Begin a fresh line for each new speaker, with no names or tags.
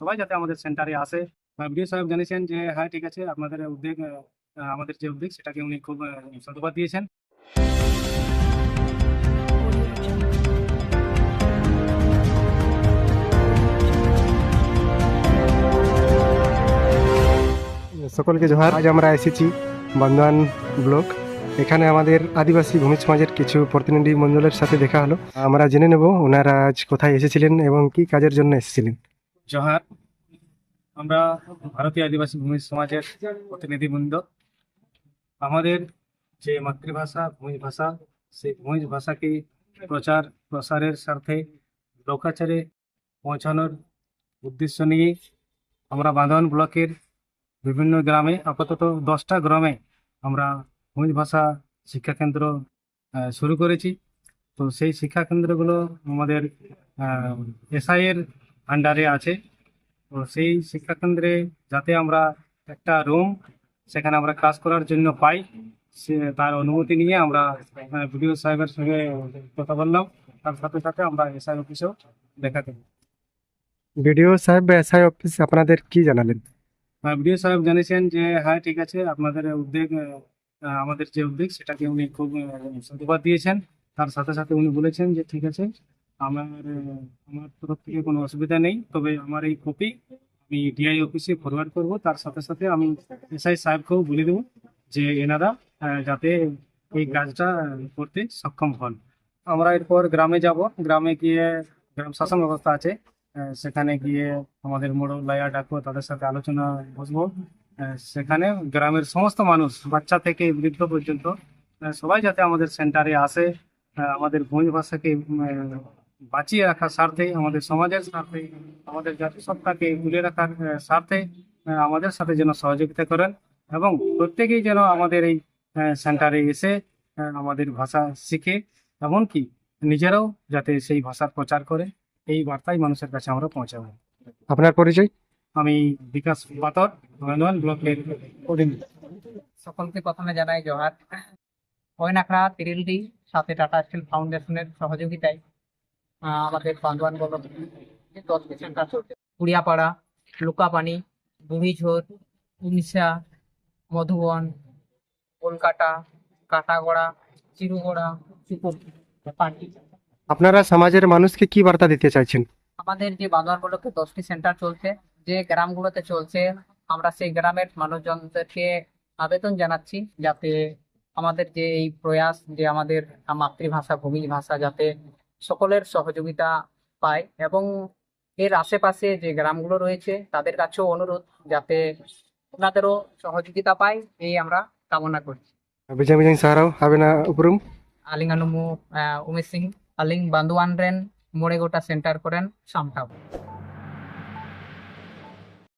সবাই যাতে আমাদের সেন্টারে আসে। বিডিও সাহেব জানিয়েছেন যে হ্যাঁ ঠিক আছে, আপনাদের উদ্যোগ আমাদের যে উদ্যোগ সেটাকে উনি খুব সাধুবাদ দিয়েছেন।
সকলকে জোহার। আজ আমরা এসেছি বন্ধন ব্লক। এখানে আমাদের আদিবাসী ভূমি সমাজের কিছু প্রতিনিধি মণ্ডলের সাথে দেখা হলো। আমরা জেনে নেব ওনারা আজ কোথায় এসেছিলেন এবং কি কাজের জন্য এসেছিলেন।
জোহার, আমরা ভারতীয় আদিবাসী ভূমি সমাজের প্রতিনিধিবৃন্দ। আমাদের যে মাতৃভাষা ভূমি ভাষা সেই ভূমি ভাষাকে প্রচার প্রসারের স্বার্থে লোকাচারে পৌঁছানোর উদ্দেশ্য নিয়ে আমরা বাঁধন ব্লকের বিভিন্ন গ্রামে, আপাতত দশটা গ্রামে আমরা ভূমি ভাষা শিক্ষাকেন্দ্র শুরু করেছি। তো সেই শিক্ষাকেন্দ্রগুলো আমাদের এসআই এর আন্ডারে আছে। তো সেই শিক্ষাকেন্দ্রে যাতে আমরা একটা রুম সেখানে আমরা ক্লাস করার জন্য পাই সে তার অনুমতি নিয়ে আমরা বিডিও সাহেবের সঙ্গে কথা বললাম। তার সাথে সাথে আমরা এসআই অফিসেও দেখা করি
বিডিও সাহেব বা এসআই অফিস আপনাদের কি জানালেন?
বিডিও সাহেব জানিয়েছেন যে হ্যাঁ ঠিক আছে আপনাদের উদ্যোগ আমাদের যে উদ্যোগ সেটাকে উনি খুব সাধুবাদ দিয়েছেন। তার সাথে সাথে উনি বলেছেন যে ঠিক আছে আমার আমার তরফ থেকে কোনো অসুবিধা নেই। তবে আমার এই কপি আমি ডিআই অফিসে ফরওয়ার্ড করব। তার সাথে সাথে আমি এসআই সাহেবকেও বলে দেবো যে, এনারা যাতে এই কাজটা করতে সক্ষম হন। আমরা এরপর গ্রামে যাব। গ্রামে গিয়ে গ্রাম শাসন ব্যবস্থা আছে। সেখানে গিয়ে আমাদের মোড়ল লাইয়া ডাকবো তাদের সাথে আলোচনা বসবো। সেখানে গ্রামের সমস্ত মানুষ, বাচ্চা থেকে বৃদ্ধ পর্যন্ত সবাই যাতে আমাদের সেন্টারে আসে। আমাদের ভূমি ভাষাকে বাঁচিয়ে রাখার স্বার্থে আমাদের সমাজের স্বার্থে আমাদের জাতিসত্তাকে তুলে রাখার স্বার্থে আমাদের সাথে যেন সহযোগিতা করেন এবং প্রত্যেকেই যেন আমাদের এই সেন্টারে এসে আমাদের ভাষা শিখে এমনকি নিজেরাও যাতে সেই ভাষার প্রচার করে। এই বার্তাই মানুষের কাছে আমরা পৌঁছাবো।
আপনার পরিচয়?
আমি বিকাশ পাতর ব্লকের
সকলকে প্রথমে জানাই জোহার। কয়নাখড়া তিরিলডি সাথে টাটা স্টিল ফাউন্ডেশনের সহযোগিতায় আমাদের দশটি সেন্টার চলছে কুড়িয়াপাড়া লুকাপানি বুড়িঝোর উনিশা মধুবন কলকাতা কাটাগড়া চিরুগড়া
আপনারা সমাজের মানুষকে কি বার্তা দিতে চাইছেন?
আমাদের যে ব্লকে দশটি সেন্টার চলছে যে গ্রামগুলোতে চলছে আমরা সেই গ্রামের মানুষজনদেরকে আবেদন জানাচ্ছি যাতে আমাদের যে এই প্রয়াস যে আমাদের মাতৃভাষা ভূমি ভাষা যাতে সকলের সহযোগিতা পায় এবং এর আশেপাশে যে গ্রামগুলো রয়েছে তাদের কাছেও অনুরোধ যাতে ওনাদেরও সহযোগিতা পায় এই আমরা কামনা করছি।
আলিঙ্গানুমু
আলিং আনুমু উমেশ সিং আলিং বান্দুয়ান রেন মোড়ে গোটা সেন্টার করেন সামটাও